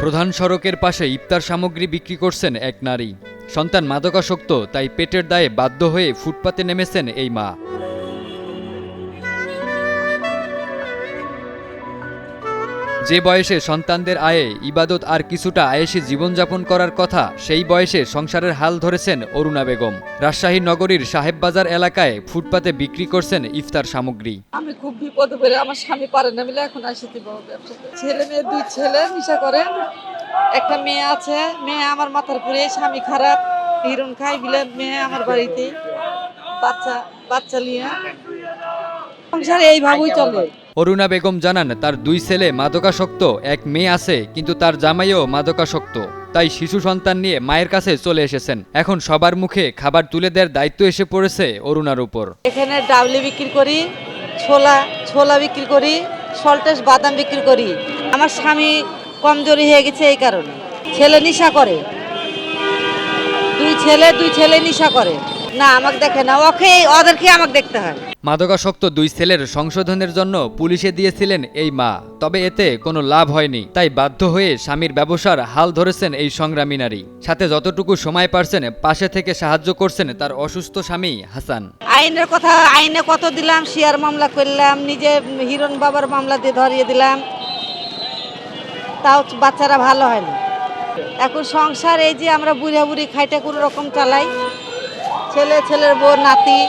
প্রধান সড়কের পাশে ইফতার সামগ্রী বিক্রি করছেন এক নারী। সন্তান মাদকাসক্ত, তাই পেটের দায়ে বাধ্য হয়ে ফুটপাতে নেমেছেন এই মা। যে বয়সে সন্তানদের আয়ে ইবাদত আর কিছুটা আয়েসি জীবনযাপন করার কথা, সেই বয়সে সংসারের হাল ধরেছেন অরুণা বেগম। রাজশাহী নগরীর সাহেববাজার এলাকায় ফুটপাতে বিক্রি করছেন ইফতার সামগ্রী। আমি খুব বিপদে পড়ে, আমার স্বামী পারে না, মিলে এখন আসি দিব ছেলে মেয়ে, দুই ছেলে, নেশা করেন। একটা মেয়ে আছে, মেয়ে আমার মাথার পুরে স্বামী খারাপ, হিরণ খাই বিলে মেয়ে আমার বাড়িতে বাচ্চা বাচ্চা নিয়ে। সংসার এইভাবেই চলে। অরুণা বেগম জানান, তার দুই ছেলে মাদকাসক্ত, এক মেয়ে আছে, কিন্তু তার জামাইও মাদকাসক্ত। তাই শিশু সন্তান নিয়ে মায়ের কাছে চলে এসেছেন। এখন সবার মুখে খাবার তুলে দেওয়ার দায়িত্ব এসে পড়েছে অরুণার উপর। এখানে ডাবলি বিক্রি করি, ছোলা ছোলা বিক্রি করি, সল্টেস বাদাম বিক্রি করি। আমার স্বামী কমজোরি হয়ে গেছে এই কারণে। ছেলে নেশা করে। দুই ছেলে দুই ছেলে নেশা করে। না আমাকে দেখে না। ওকে ওদেরকে আমাকে দেখতে হয়। মাদকাসক্ত দুই ছেলের সংশোধনের জন্য পুলিশে দিয়েছিলেন এই মা তবে এতে কোনো লাভ হয়নি। তাই বাধ্য হয়ে স্বামীর ব্যবসার হাল ধরেছেন এই সংগ্রামী নারী। সাথে যতটুকু সময় পারছেন পাশে থেকে সাহায্য করছেন তার অসুস্থ স্বামী হাসান। আইনের কথা আইনে কত দিলাম শেয়ার মামলা করলাম নিজে হিরণ বাবার মামলা দিয়ে ধরিয়ে দিলাম। তাও বাচ্চারা ভালো হয় না। এখন সংসার এই যে আমরা বুড়া বুড়ি খাইটা কোনো রকম চালাই। ছেলে, ছেলের বউ, নাতি।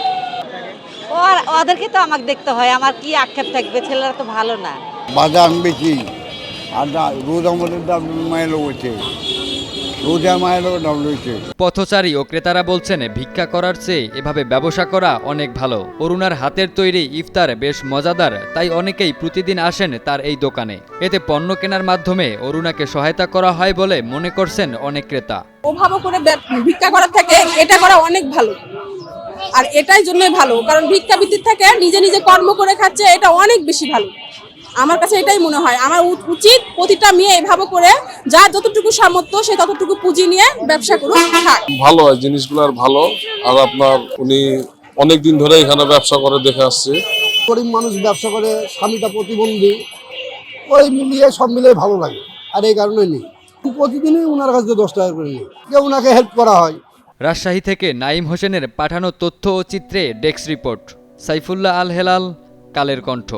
ওর, ওদেরকে তো আমাকে দেখতে হয়, আমার কি আক্ষেপ থাকবে? ছেলেরা তো ভালো না। বাদাম বেশি, আর রোদ আমাদের দাম মাইল হচ্ছে। পথচারী ও ক্রেতারা বলছেন ভিক্ষা করার চেয়ে এভাবে ব্যবসা করা অনেক ভালো। অরুণার হাতের তৈরি ইফতার বেশ মজাদার তাই অনেকেই প্রতিদিন আসেন তার এই দোকানে। এতে পণ্য কেনার মাধ্যমে অরুণাকে সহায়তা করা হয় বলে মনে করছেন অনেক ক্রেতা। ওভাবে করে ভিক্ষা করার থেকে এটা করা অনেক ভালো। আর এটাই জন্যই ভালো কারণ ভিক্ষা ভিক্ষাবৃত্তির থেকে নিজে নিজে কর্ম করে খাচ্ছে এটা অনেক বেশি ভালো। আমার কাছে এটাই মনে হয়। আমার উচিত প্রতিটা মেয়ে এভাবে করে যা যতটুকু সামর্থ্য সে ততটুকু পুঁজি নিয়ে ব্যবসা করুক ভালো হয় জিনিসগুলো আর ভালো। আর আপনার উনি অনেক দিন ধরে এখানে ব্যবসা করে দেখে আসছে। গরিব মানুষ ব্যবসা করে স্বামীটা প্রতিবন্ধী ওই মিলিয়ে সব মিলিয়ে ভালো লাগে। আর এই কারণে নেই। প্রতিদিনই ওনার কাছে দশ টাকা করে নিই। যে ওনাকে হেল্প করা হয়। রাজশাহী থেকে নাইম হোসেনের পাঠানো তথ্য ও চিত্রে ডেস্ক রিপোর্ট। সাইফুল্লাহ আল হেলাল কালের কণ্ঠ।